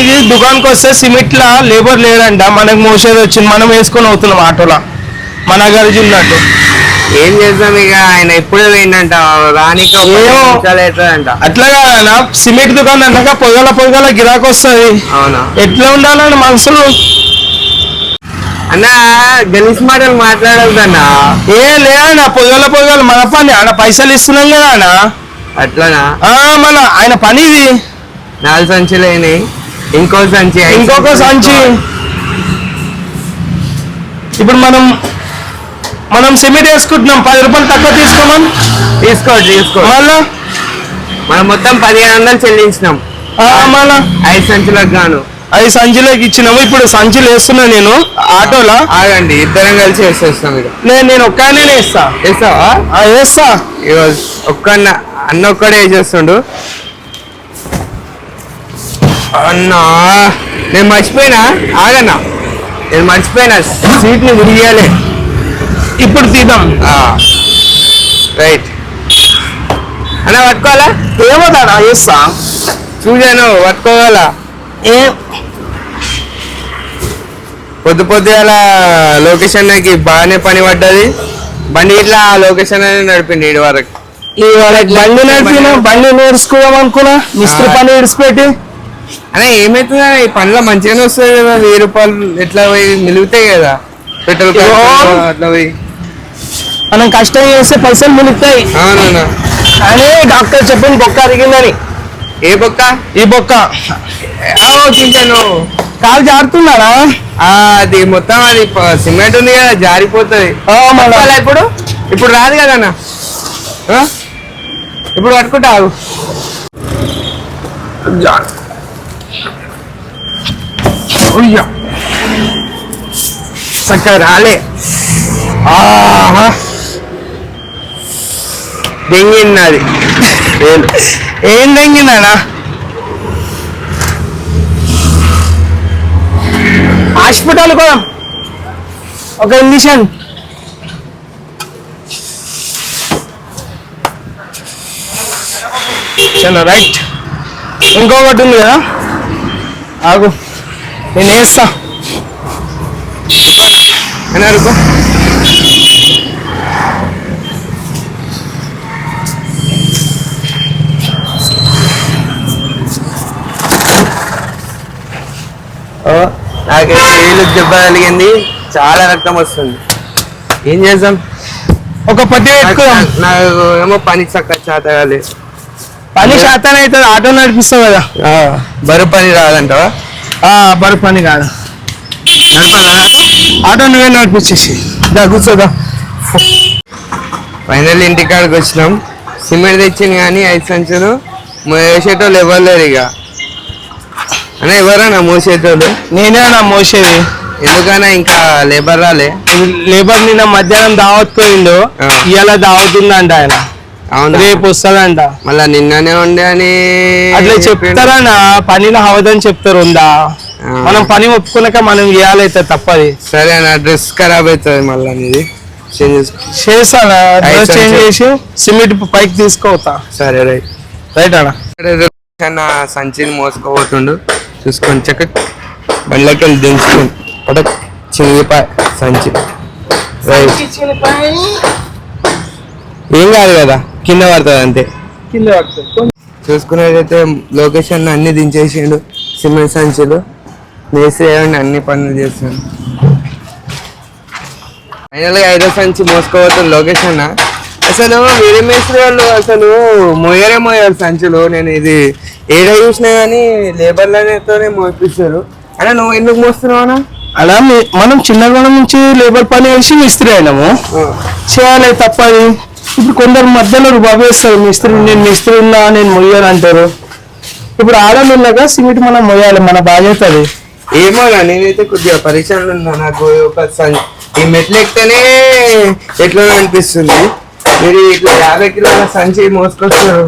మోయడానికి దుకాణంకి వస్తే సిమెంట్ లా లేబర్ లేడంట. మనకు మోసేది వచ్చింది. మనం వేసుకొని అవుతున్నాం ఆటోలా. మన గరిజి ఉన్నట్టు. ఏం చేద్దాం ఇక? ఆయన ఎప్పుడే పోయిందంట రానికి ఒక ఏమో. పది నిమిషాలు అవుతుందంట. అట్లా కాదన్నా సిమెంట్ దుకాణం అంటాక పొగల పొగల గిరాకు వస్తుంది అవునా? ఎట్లా ఉండాలని మనసులు. అన్న గలీస్ మాటలు మాట్లాడొద్దన్నా? ఏ లేదన్నా పొగల పొగలు మన పని. ఆడ పైసలు ఇస్తున్నాం కదా అన్న. అట్లనా? ఆ, మన ఆయన పని ఇది నాలుగు సంచులేని ఇంకో సంచి ఐదు ఇంకొక సంచి. ఇప్పుడు మనం మనం సిమెంట్ వేసుకుంటున్నాం. పది రూపాయలు తక్కువ తీసుకోమని తీసుకో తీసుకో మళ్ళా? మనం మొత్తం పదిహేను వందలు చెల్లించినాం. మళ్ళా? ఐదు సంచులకు గాను. అవి సంచిలోకి ఇచ్చినాము. ఇప్పుడు సంచులు వేస్తున్నా నేను. ఆటోలా? ఆగండి ఇద్దరం కలిసి వేసేస్తాం ఇక. నేను నేను ఒక్కనే వేస్తా. వేస్తావా? వేస్తా. ఒక్క అన్న అన్న ఒక్కడే వేసేస్తుండు. అన్నా నేను మర్చిపోయినా? ఆగన్నా. నేను మర్చిపోయినా. సీట్ని విడియాలి ఇప్పుడు తీద్దాం. రైట్. అన్న పట్టుకోవాలా? ఏమవుతాడా వేస్తా చూశాను పట్టుకోవాలా? ఏ? పొద్దు పొద్దుగాల లొకేషన్ నాకు బాగానే పని పడ్డది. బండి ఇట్లా లొకేషన్ అనేది నడిపింది ఇటు వరకు. ఈ బండి నడిపిన బండి నేర్చుకోదాం అనుకున్నా. మిస్త్రి ఆ. పని ఇడిచిపెట్టి అనే ఏమవుతుందా ఈ పనిలో మంచిగానే వస్తుంది కదా వెయ్యి రూపాయలు ఎట్లా పోయి మిలుగుతాయి కదా? పెట్రోల్ అట్లా పోయి. మనం కష్టం చేస్తే పైసలు ములుగుతాయి. అవునన్నా. అని డాక్టర్ చెప్పింది బొక్క అరిగిందని. ఏ బొక్క? ఈ బొక్క. చూసాను కాలు జారుతున్నాడా? అది మొత్తం అది సిమెంట్ ఉంది కదా జారిపోతుంది. ఇప్పుడు? ఇప్పుడు రాదు కదా అన్న ఆ? ఇప్పుడు పట్టుకుంటావు ఉయ్యా. చక్కగా రాలే ఆహా. దెంగిన్నది ఏం తెంగిందనా హాస్పిటల్ కూడా ఒక ఇంజక్షన్ చలో రైట్ ఇంకొకటి ఉంది కదా ఆగు నేను వేస్తా. అని అనుకో నాకు చేయిలు దెబ్బ తగిలింది. చాలా రక్తం వస్తుంది. ఏం చేద్దాం? ఒక పట్టి నాకు ఏమో పని చక్క చేత కాలేదు. పని శాతం అవుతుంది. ఆటో నడిపిస్తావు కదా. బరువు పని రాదంటావా? బరువు పని కాదు. ఆటో నువ్వే నడిపించేసి. దా కూర్చోదా? ఫైనల్ ఇంటికాడికి వచ్చినాం. సిమెంట్ తెచ్చింది కానీ ఐదు సంచులు. మోసేటోళ్ళు ఎవరు లేరు ఇక. అన్న ఎవరన్నా మోసేటోళ్ళు? నేనే నా మోసేది. ఎందుకన్నా ఇంకా లేబర్ రాలే? లేబర్ నిన్న మధ్యాహ్నం దావత్ పోయిండు. ఆ. ఇవాళ దావత్ ఉందంట ఆయన. రేపు వస్తాడంట. మళ్ళా నిన్ననే ఉండే అని అట్లా చెప్తారన్న పనిలో అవదని చెప్తారు ఉందా. మనం పని ఒప్పుకున్నాక మనం చేయాలైతే తప్పది. సరే అన్న డ్రెస్ ఖరాబ్ అవుతుంది మళ్ళా నీది చేంజ్ చేస్తాను? డ్రెస్. చేసి సిమెంట్ పైకి తీసుకోవతా సరే రైట్. రైట్ అన్న. అన్న సంచిని మోసుకోబోతుండు చూసుకొని చక్క బండ్లకి వెళ్ళి దించుకొని పటక్ చినిగిపాయ సంచి. రైట్. ఏం కాదు కదా? కింద పడుతుంది అంతే. కింద పడుతుంది. చూసుకున్నట్టయితే లొకేషన్ అన్ని దించేసిండు సిమెంట్ సంచులు. మేస్త్రి ఏమండి అన్ని పనులు చేస్తాడు ఫైనల్గా ఐదో సంచి మోసుకోబోతున్న లొకేషన్ అసలు వేరే మేస్త్రి వాళ్ళు అసలు మోయరే మోయారు సంచులు. నేను ఇది ఏడ చూసినా కానీ లేబర్లతోనే మోపిస్తారు. అలా నువ్వు ఎందుకు మోస్తున్నావు అన్న? అలా మనం చిన్నగూడెం నుంచి లేబర్ పని వేసి మిస్త్రి అయినాము. చేయాలి తప్పది ఇప్పుడు కొందరు మధ్యలో బాబేస్తారు మిస్త్రి నేను మిస్త్రి ఉన్నా నేను మొయ్యాలి అంటారు. ఇప్పుడు ఆడలు ఉన్నాక సిమెంట్ మనం మొయ్యాలి మన బాధ్యత అది. ఏమో నేనైతే కొద్దిగా పరీక్షలు ఉన్నా నాకు ఒక సం- ఈ మెట్లు ఎక్కితేనే ఎట్లా అనిపిస్తుంది? మీరు ఇట్లా యాభై కిలోల సంచి మోసుకొస్తారు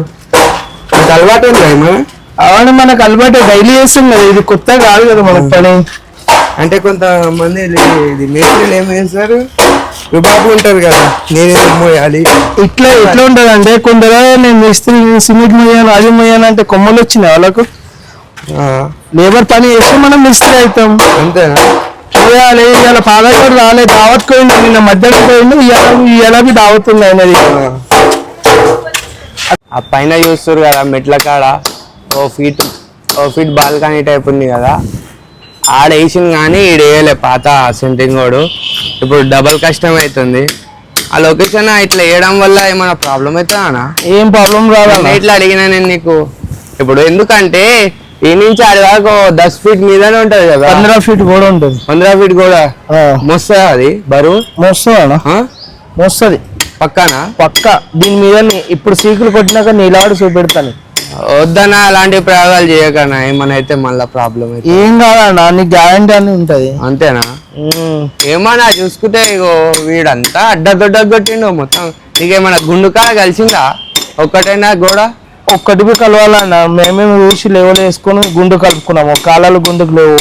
మీకు అలవాటు ఉందా అవును మనకు అలవాటు డైలీ చేస్తాం కదా ఇది కొత్త కాదు కదా మనకు పని. అంటే కొంతమంది ఇది- ఇది మేస్త్రీలు ఏం చేస్తారు? రుబాబు ఉంటారు కదా నేను ఎందుకు మోయాలి? ఇట్లా ఎట్లా ఉంటది అంటే కొందరు నేను మిస్త్రి సిమెంట్ మొయ్యాను అది మొయ్యాను అంటే కొమ్మలు వచ్చినాయి వాళ్ళకు. ఆ, లేబర్ పని చేస్తే మనం మిస్త్రీ అవుతాం. అంతేనా? చేయాలి ఇవాళ ఫాదర్ కూడా రాలే దావత్ పోయిండు నిన్న మధ్యాహ్నం పోయిండు ఇవాళ ఇవాళ దావత్ ఉంది ఆయనది ఆ. పైన చూస్తారు కదా మెట్ల కాడ ఓ ఫీట్ ఓ ఫీట్ బాల్కనీ టైప్ ఉంది కదా. ఆడ వేసింది కానీ ఈడ వేయలే పాత సెంటింగ్ వాడు. ఇప్పుడు డబల్ కష్టం అవుతుంది ఆ లొకేషన్ ఇట్లా వేయడం వల్ల ఏమైనా ప్రాబ్లం అవుతుందా ఏం ప్రాబ్లం రాదన్న. ఇట్లా అడిగినా నేను నీకు? ఇప్పుడు ఎందుకంటే ఈ నుంచి ఆడి వరకు దస్ ఫీట్ మీదనే ఉంటది కదా. పంద్రా ఫీట్ కూడా ఉంటుంది. పంద్రా ఫీట్ కూడా? మోస్తుంది అది? బరువు? మోస్తుంది అన్న ఆ? మోస్తుంది. పక్కన? పక్క. దీని మీద ఇప్పుడు సీకులు కొట్టినాక నీలాడు చూపెడతాను. వద్దన్నా అలాంటి ప్రయోగాలు చేయకనా ఏమన్నా అయితే మళ్ళీ ప్రాబ్లం అయితే ఏం కాదన్న నీకు గ్యారంటీ అని ఉంటది. అంతేనా? ఏమన్నా చూసుకుంటే ఇగో వీడంతా అడ్డదొడ్డ కొట్టిండు మొత్తం. నీకేమన్నా గుండుకాడ కలిసిందా? ఒక్కటైనా గోడ? ఒక్కటి బి కలవాలన్న మేమేమి ఊసి లెవెల్ వేసుకొని గుండు కలుపుకున్నాము కాలాలు గుండుకు లేవు.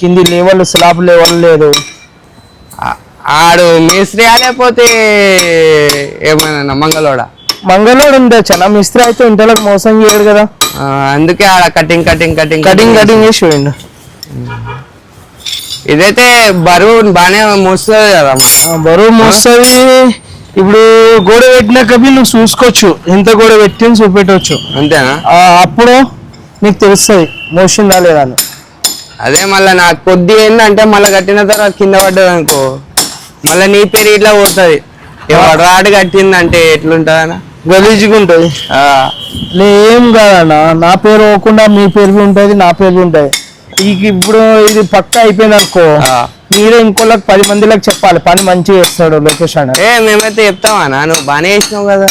కింది లెవెల్ స్లాబ్ లెవెల్ లేదు. ఆడు మేస్త్రియా లేకపోతే ఏమైనా మంగళోడా మంగళవాడు ఉండే చాలా మిస్త్రీ అయితే ఇంటలకు మోసం చేయడు కదా. అందుకే ఆడ cutting cutting cutting cutting cutting చేసి పోయిండు ఇదైతే బరువు బాగానే మోస్తుంది కదా బరువు మోస్తుంది. ఇప్పుడు గోడ పెట్టినాక నువ్వు చూసుకోవచ్చు. ఎంత గోడ పెట్టి చూపెట్టవచ్చు అంతేనా? అప్పుడు నీకు తెలుస్తుంది మోసిందా లేదా అని. అదే మళ్ళీ నాకు కొద్ది ఏంటంటే మళ్ళీ కట్టిన తర్వాత కింద పడ్డది అనుకో. మళ్ళీ నీ పేరు ఇట్లా పోతుంది. ఎవడు రాడు కట్టిందంటే ఎట్లుంటుందన్న? గలీజ్గా ఉంటుంది ఏం కాదన్న నా పేరు పోకుండా మీ పేరు ఉంటుంది నా పేరు ఉంటుంది. ఇక ఇప్పుడు ఇది పక్క అయిపోయింది అనుకో. మీరే ఇంకోళ్ళకి పది మందిలకు చెప్పాలి పని మంచిగా చేస్తాడు లొకేషన్ ఏ మేమైతే చెప్తామా నువ్వు బాగానే చేసినావు కదా.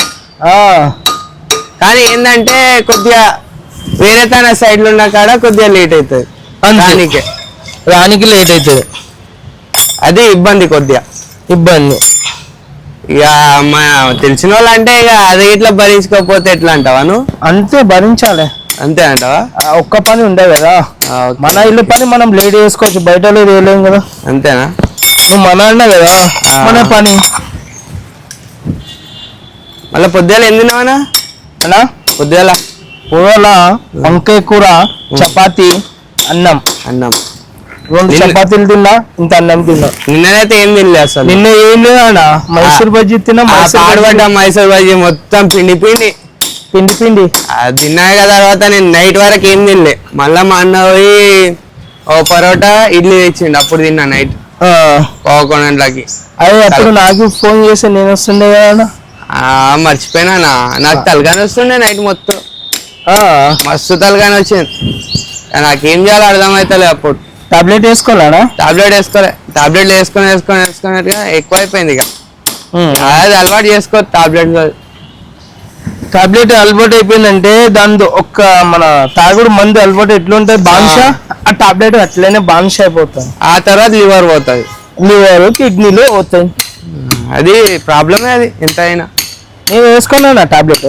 కానీ ఏంటంటే కొద్దిగా వేరే తన సైడ్లో ఉన్న కాడ కొద్దిగా లేట్ అవుతుంది. దానికే రానికి. లేట్ అవుతుంది. అది ఇబ్బంది కొద్దిగా. ఇబ్బంది. ఇక మా తెలిసిన వాళ్ళు అంటే ఇక అది ఇట్లా భరించుకోకపోతే ఎట్లా అంటావా నువ్వు? అంతే భరించాలి. అంతే అంటావా? ఒక్క పని ఉండదు కదా. మన ఇల్లు పని మనం లేట్ చేసుకోవచ్చు బయట లేదు వేయలేం కదా. అంతేనా? నువ్వు మన అన్న కదా. మన పని. మళ్ళీ పొద్దుగాల ఏం తిన్నావనా అనా పొద్దుగాల? కూరల వంకాయ కూర చపాతి అన్నం. అన్నం. రెండు నిన్న- చపాతీలు తిన్నా ఇంత అన్నం తిన్నా. నిన్ననైతే ఏం తినలే అసలు. నిన్న ఏం లేదన్నా మైసూర్ బజ్జీ తిన్నా మైసూర్ పాడుపడ్డ బజ్జీ. మైసూర్ బజ్జీ మొత్తం పిండి పిండి. పిండి పిండి. అది తిన్నాక తర్వాత నేను నైట్ వరకు ఏం తినలే. మళ్ళా మా అన్న పోయి ఓ పరోటా ఇడ్లీ తెచ్చిండు. అప్పుడు తిన్నా నైట్. పదకొండు గంటలకి అదే అప్పుడు నాకు ఫోన్ చేస్తే నేను వస్తుండే కదా మర్చిపోయినా నాకు తలకాని వస్తుండే నైట్ మొత్తం. ఆ. మస్తు తలకాని వచ్చింది. నాకేం చేయాలో అర్థమవుతలే అప్పుడు. టాబ్లెట్ వేసుకోవాలనా టాబ్లెట్ వేసుకోలే. టాబ్లెట్ వేసుకొని వేసుకొని వేసుకొని ఎక్కువ అయిపోయింది ఇక. అది అలవాటు చేసుకో టాబ్లెట్ టాబ్లెట్ అలవాటు అయిపోయిందంటే దాని ఒక్క మన తాగుడు మందు అలవాటు ఎట్లుంటది? బాన్ష? ఆ టాబ్లెట్ అట్లనే బాన్ష అయిపోతుంది. ఆ తర్వాత లివర్ పోతుంది. లివర్ కిడ్నీలు పోతాయి అది ప్రాబ్లమే అది. ఎంత అయినా. నేను వేసుకున్నాను టాబ్లెట్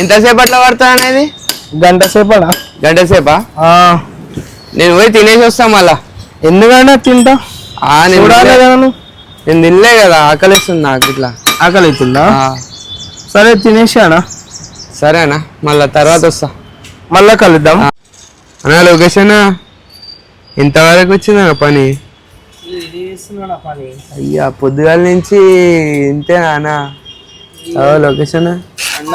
ఎంతసేపట్లో పడుతుంది అనేది? గంట సేపడా గంట సేపా? నేను పోయి తినేసి వస్తా మళ్ళా. ఎందుకన్నా తింటా? ఆ, నేను చూడాలి తినలే- కదా నువ్వు. నేను తినలే కదా ఆకలిస్తుంది నాకు ఇట్లా. ఆకలి అవుతుందా సరే తినేసానా సరేనా మళ్ళా తర్వాత వస్తా. మళ్ళా కలుద్దాం. అన్నా లొకేషన్ ఇంతవరకు వచ్చిందా పని? అయ్యా పొద్దుగాల నుంచి ఇంతేనా అన్నా. లొకేషన్ అన్న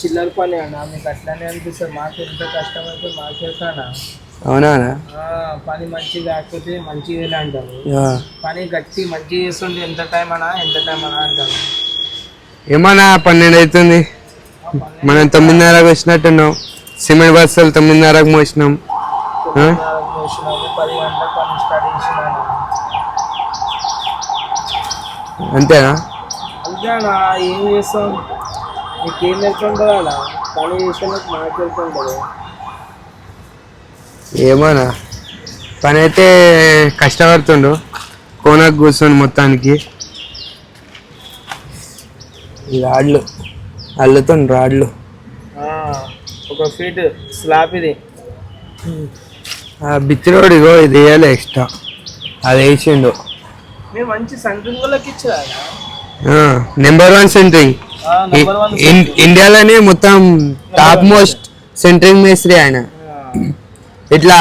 చిల్లర పని అన్న మీకు అట్లానే అనిపిస్తుంది. మాకు ఎంత కష్టం అయితే మాకేసానా అవునా? పని మంచిగా కాకపోతే మంచిగా ఇలా అంటారు. పని గట్టి మంచిగా చేస్తుంటే ఎంత టైం అన్నా ఎంత టైం అన్నా అంటారు. ఏమన్నా పన్నెండు అవుతుంది? మనం తొమ్మిదిన్నరకు వచ్చినట్టున్నాం. సిమెంట్ బస్సులు తొమ్మిదిన్నరకు మోసినాం. అంతేనా? అంతేనా? ఏం చేస్తాం? నీకేం వెళ్తుంటుంది పని చేసేందుకు మాకు వెళ్తుంటుంది ఏమోనా? పని అయితే కష్టపడుతుండు. కోనకు కూర్చొని మొత్తానికి. రాడ్లు. అల్లుతుండు రాడ్లు. ఒక ఫీట్ స్లాబ్ ఇది ఆ బిచ్చిరోడు ఇగో ఇది వేయాలి ఎక్స్ట్రా. అది వేసిండు. మంచి సెంట్రింగ్. వాళ్ళకి నెంబర్ వన్ సెంట్రింగ్. ఇండియాలోనే మొత్తం టాప్ మోస్ట్ సెంట్రింగ్ మేస్త్రి ఆయన. ఇట్లా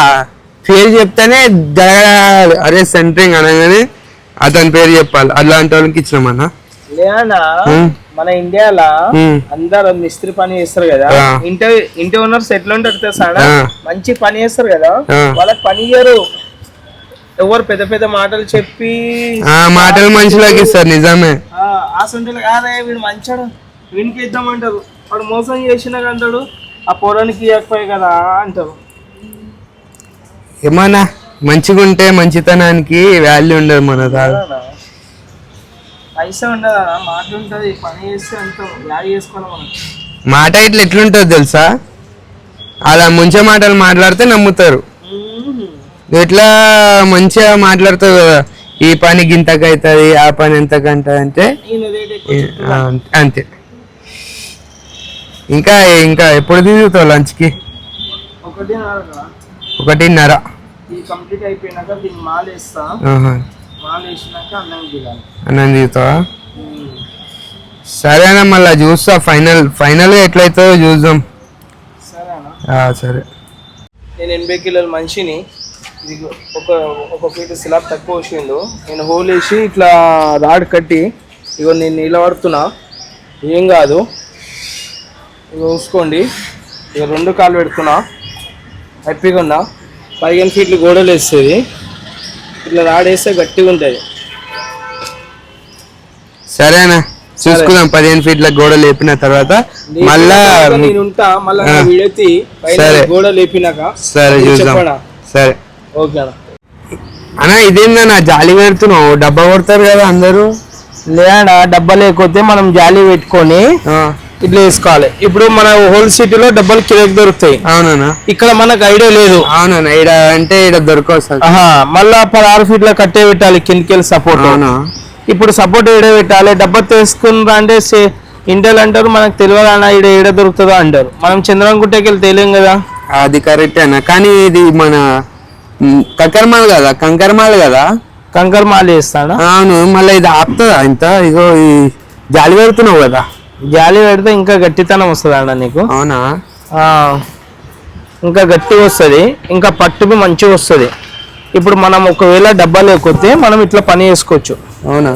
పేరు చెప్తేనే జరగ అరే సెంట్రింగ్ అనగానే అతని పేరు చెప్పాలి. అలాంటి వాళ్ళకి ఇచ్చినామన్నా? లేనా ఉమ్. మన ఇండియాలో. అందరు మిస్త్రి పని చేస్తారు కదా. ఇంటి ఇంటి ఓనర్స్ ఎట్లా ఉంటారు తెలుసా. మంచి పని చేస్తారు కదా. వాళ్ళకి పని ఇయ్యరు ఎవరు పెద్ద పెద్ద మాటలు చెప్పి ఆ మాటలు మనుషులకి ఇస్తారు నిజమే. ఆ, ఆ సొంతలు కాదే వీడు మంచాడు. వీనికి ఇద్దామంటారు. వాడు మోసం చేసినాక అంటాడు. ఆ పొరానికి ఇవ్వకపోయి కదా అంటారు. ఏమన్నా మంచిగా ఉంటే మంచితనానికి వాల్యూ ఉండదు మన? పైసా ఉండదా మాట ఉంటది పని చేస్తే అంటాం యాడ్ చేసుకోవాలి మనం. మాట ఇట్లా ఎట్లుంటుంది తెలుసా? అలా ముంచే మాటలు మాట్లాడితే నమ్ముతారు. ఎట్లా మంచిగా మాట్లాడుతావు కదా? ఈ పని గింతకు అవుతుంది ఆ పని ఎంతకంట అంటే అంతే ఇంకా ఇంకా ఎప్పుడు తిరుగుతావు లంచ్కి? ఒకటి ఒకటిన్నర. ఇది కంప్లీట్ అయిపోయినాక దీన్ని మాల వేస్తా ఆహా. మాల వేసినాక అన్నం దిగాలి. అన్నం దిగుతావా? సరేనా మళ్ళీ చూస్తా. ఫైనల్ ఫైనల్గా ఎట్లయితుందో చూద్దాం. సరే నేను ఎనభై కిలోల మనిషిని ఇది ఒక ఒక ఫీట్ స్లాబ్ తక్కువ వచ్చిండు నేను హోల్ వేసి ఇట్లా రాడ్ కట్టి ఇగో నేను నిలబడుతున్నా. ఏం కాదు. ఇగో చూసుకోండి. ఇక రెండు కాళ్ళు పెడుతున్నా. హ్యాపీగా ఉన్నా. పదిహేను ఫీట్లు గోడలు వేస్తుంది ఇట్లా రాడ్ వేస్తే గట్టిగా ఉంటుంది. సరేనా? చూసుకుందాం. పదిహేను ఫీట్ల గోడ లేపిన తర్వాత మళ్ళా నేను ఉంటా. మళ్ళీ ఆ. వీడియో తీ పైన సరే. గోడ లేపినాక సరే చూద్దాం. సరే. ఓకేనా అన్నా. ఇదేందన్నా జాలి పెడుతున్నావు. డబ్బా కొడతారు కదా అందరూ. లేదా డబ్బా లేకపోతే మనం జాలి పెట్టుకొని ఇట్లా వేసుకోవాలి. ఇప్పుడు మన హోల్ సిటీలో డబ్బులు కిలోకి దొరుకుతాయి. అవునన్నా. ఇక్కడ మనకు ఐడియా లేదు. అవునన్నా ఈడ అంటే ఈడ దొరకవు సార్. ఆహా మళ్ళా పదహారు ఫీట్ల కట్టే పెట్టాలి కిందకెళ్ళి సపోర్ట్ అవునా? ఇప్పుడు సపోర్ట్ ఏడే పెట్టాలి డబ్బా తీసుకున్నా అంటే ఇంటెల్ అంటారు మనకు తెలియదు అన్న ఈడ ఏడ దొరుకుతుందో అంటారు. మనం చంద్రంగుట్టకి వెళ్ళి తెలియం కదా. అది కరెక్ట్ అన్న. కానీ ఇది మన మ్, కక్కర్మాల్ కదా కంకర్మాల్ కదా? కంకర్ మాల వేస్తాడా? అవును మళ్ళీ ఇది ఆపుతుందా ఇంత? ఇగో ఈ జాలి పెడుతున్నావు కదా. జాలి పెడితే ఇంకా గట్టితనం వస్తుంది అన్న నీకు. అవునా? ఇంకా గట్టిగా వస్తుంది ఇంకా పట్టుకు మంచిగా వస్తుంది. ఇప్పుడు మనం ఒకవేళ డబ్బా లేకపోతే మనం ఇట్లా పని చేసుకోవచ్చు. అవునా?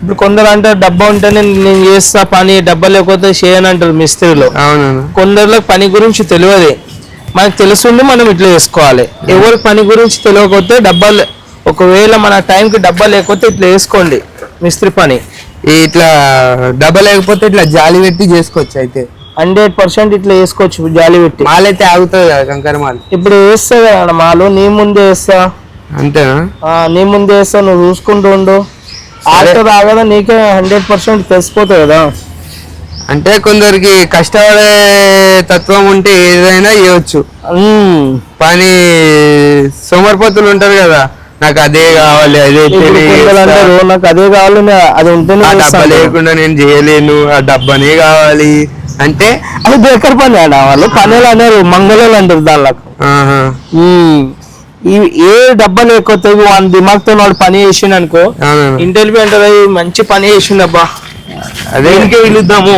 ఇప్పుడు కొందరు అంటారు డబ్బా ఉంటే నేను చేస్తా పని డబ్బా లేకపోతే చేయను అంటారు మిస్త్రీలో. అవునన్నా కొందరిలో పని గురించి తెలియదు. మనకు తెలుసుండి మనం ఇట్లా చేసుకోవాలి. ఎవరి పని గురించి తెలియకపోతే డబ్బాలు ఒకవేళ మన టైంకి డబ్బా లేకపోతే ఇట్లా వేసుకోండి మిస్త్రీ పని. ఇట్లా డబ్బా లేకపోతే ఇట్లా జాలి పెట్టి చేసుకోవచ్చు అయితే. హండ్రెడ్ పర్సెంట్ ఇట్లా వేసుకోవచ్చు జాలి పెట్టి. మాలైతే ఆగుతుంది కదా కంకర మాల్? ఇప్పుడు వేస్తా కదా మాలు నీ ముందే వేస్తా. అంతేనా? నీ ముందే వేస్తా నువ్వు చూసుకుంటూ ఉండు. ఆల్టర్ రాగదా నీకే హండ్రెడ్ పర్సెంట్ తెలిసిపోతుంది కదా. అంటే కొందరికి కష్టపడే తత్వం ఉంటే ఏదైనా చేయవచ్చు ఉమ్. పని సోమరిపోతులు ఉంటారు కదా. నాకు అదే కావాలి అదే నాకు అదే కావాలి అది ఉంటేనే ఆ డబ్బా. లేకుండా నేను చేయలేను ఆ డబ్బానే కావాలి. అంటే అది బేకర్ పని ఆడ వాళ్ళు పనులు అన్నారు మంగళలు అంటారు దానిలో ఏ డబ్బా లేకపోతే వాడి దిమాగ్తో వాడు పని చేసిండు అనుకో. ఇంటర్వ్యూ అంటారు "ఈ మంచి పని చేసిండు అబ్బా. అదే దేనికే పిలుద్దాము?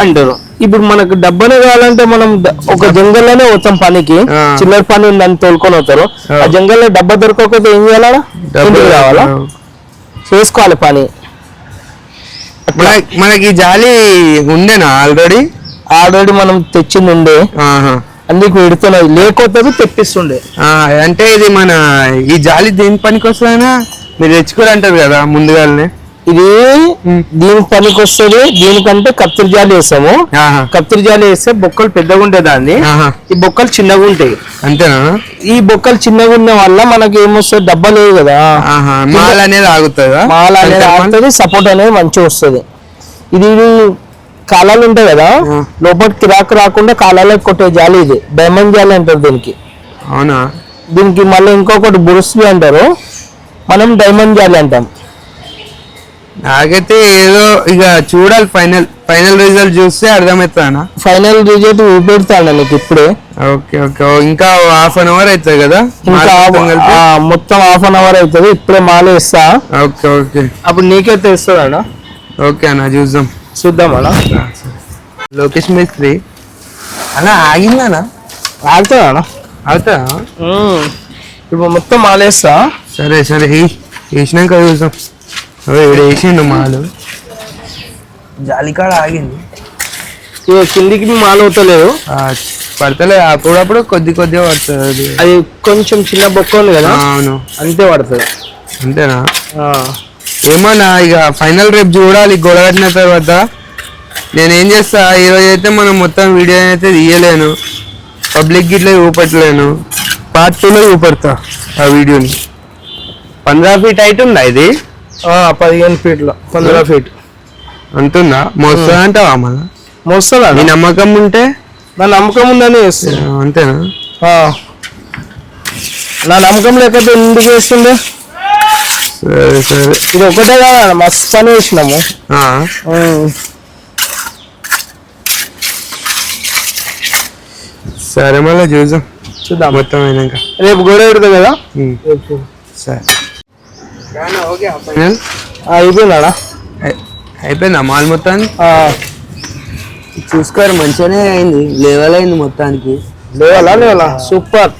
అంటారు. ఇప్పుడు మనకు డబ్బనే కావాలంటే మనం ఒక జంగల్లోనే పోతాం పనికి. చిల్లర పని ఉందని తోలుకొని వస్తారు ఆ. జంగల్లో డబ్బా దొరకకపోతే ఏం చేయాలా ఇంటికి రావాలా చేసుకోవాలి పని. మన- మనకి ఈ జాలి ఉండేనా ఆల్రెడీ? ఆల్రెడీ మనం తెచ్చింది ఉండే. అందుకు పెడుతున్నది లేకపోతే తెప్పిస్తుండే. అంటే ఇది మన ఈ జాలి దేని పనికి వస్తుందనా మీరు తెచ్చుకోరు అంటారు కదా ముందుగానే. ఇది దీని పనికి వస్తుంది దీనికంటే కత్తిరి జాలి వేస్తాము ఆహా, కత్తిరి జాలి వేస్తే బొక్కలు పెద్దగా ఉంటాయి దాన్ని. ఆహా. ఈ బొక్కలు చిన్నగా ఉంటాయి. అంతేనా? ఈ బొక్కలు చిన్నగా ఉన్న వల్ల మనకి ఏమొస్తుంది? డబ్బా లేదు కదా. మాల్ అనేది ఆగుతుందా? మాల అనేది ఆడుతుంది సపోర్ట్ అనేది మంచిగా వస్తుంది. ఇది కాలాలు ఉంటాయి కదా. లోపల కిరాకు రాకుండా కాలాలకు కొట్టే జాలి ఇది. డైమండ్ జాలి అంటారు దీనికి. అవునా? దీనికి మళ్ళీ ఇంకొకటి బురుస్వి అంటారు. మనం డైమండ్ జాలి అంటాం. నాకైతే ఏదో ఇక చూడాలి ఫైనల్ ఫైనల్ రిజల్ట్ చూస్తే అర్థమవుతానా ఫైనల్ రిజల్ట్ చూపెడతాను నీకు ఇప్పుడే. Okay okay. ఇంకా హాఫ్ అన్ అవర్ అవుతుంది కదా? ఇంకా మొత్తం హాఫ్ అన్ అవర్ అవుతుంది ఇప్పుడే మాల ఇస్తా ఓకే ఓకే. అప్పుడు నీకే తెలుస్తుంది అన్న ఓకే అన్న చూద్దాం. చూద్దాం అన్న. లోకేష్ మేస్త్రి. అలా ఆగిందనా ఆగుతుందా అవుతా ఇప్పుడు మొత్తం మాలేస్తా సరే సరే. వేసినాక ఇక్కడ వేసిండు మాలు. జాలికాడ ఆగింది. కిందికి మాల అవుతలేదు ఆ, పడతలే. అప్పుడప్పుడు కొద్ది కొద్దిగా పడుతుంది అది. అది కొంచెం చిన్న బొక్క ఉంది కదా? అవును. అంతే పడుతుంది. అంతేనా? ఆ. ఏమన్నా ఇక ఫైనల్ రేపు చూడాలి గొడవ కట్టిన తర్వాత. నేను ఏం చేస్తా ఈరోజు అయితే మనం మొత్తం వీడియో అయితే తీయలేను. పబ్లిక్ గిట్ల చూపట్లేను పార్ట్ టూలో చూపెడతా ఆ వీడియోని. పంద్రా ఫీట్ హైట్ ఉందా ఇది? పదిహేను ఫీట్ల పంద్రా ఫీట్ అంటుందా మోస్తుందా అంటావా మళ్ళా మోస్తుందా నీ నమ్మకం ఉంటే? నా నమ్మకం ఉందని వేస్తుంది అంతేనా? నా నమ్మకం లేకపోతే ఎందుకు వేస్తుండే సరే సరే. ఇది ఒకటే కదా మస్తు పని వేసినాము ఉమ్. సరే మళ్ళీ చూద్దాం. చూద్దాం. మొత్తం అయినాక. రేపు గొడవ పెడతా కదా? రేపు. సరే. అయిపోయిందా అయిపోయిందా మాల్ మొత్తాన్ని ఆ, చూసుకోరు మంచిగానే అయింది. లెవెల్ అయింది మొత్తానికి. లేవాలా లేవాలా? సూపర్.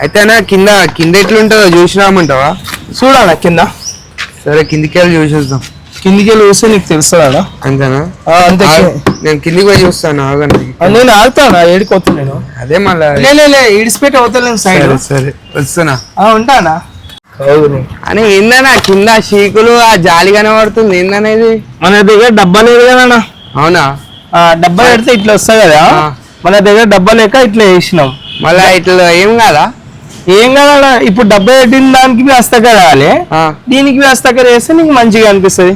అయితే నా కింద కింద ఎట్లుంటుందో చూసి రామంటావా చూడాలా కింద? సరే కిందికి వెళ్ళి చూసేద్దాం. కిందికి వెళ్ళి చూస్తే నీకు తెలుస్తుందా అంతేనా? అంతే నేను కిందికి పోయి చూస్తాను ఆగండి. నేను ఆగుతానా? ఏడికి నేను అదే మళ్ళా. లే లే, లే ఇడిచిపెట్టి అవుతలేను సైడ్ సరే సరే వస్తున్నా. ఉంటానా? అని ఏందన్నా కింద షీకులు ఆ జాలి కనబడుతుంది. ఏందనేది? మన దగ్గర డబ్బా లేదు కదా అవునా? ఆ డబ్బా పెడితే ఇట్లా వస్తాయి కదా. మన దగ్గర డబ్బా లేక ఇట్లా వేసినాం మళ్ళా ఇట్లా ఏం కాదా? ఏం కదా ఇప్పుడు డబ్బా పెట్టిన దానికి హస్తకర రావాలి ఆ, దీనికి హస్తకర వేస్తే నీకు మంచిగా అనిపిస్తుంది.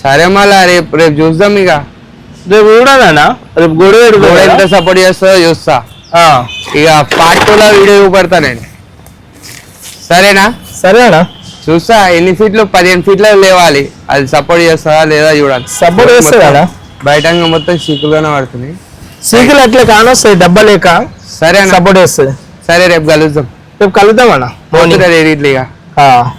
సరే మళ్ళా రేపు రేపు చూద్దాం ఇక. రేపు చూడాలనా రేపు గొడవ పెడతా గోడ ఎంత. సపోర్ట్ చేస్తుందో చూస్తా. ఆ, ఇక పార్ట్ టూలో వీడియో చూపెడతా నేను. సరేనా? సరేనా? చూస్తా ఎన్ని ఫీట్లు? పదిహేను ఫీట్లు లేవాలి. అది సపోర్ట్ చేస్తుందా లేదా చూడాలి. సపోర్ట్ చేస్తుందా? బయట మొత్తం చిక్కుగానే పడుతుంది. సీకులు అట్లా కానొస్తాయి? డబ్బా లేక సరేనా? సపోర్ట్ చేస్తుంది సరే రేపు కలుద్దాం. రేపు ఇట్లా ఇక. ఆ.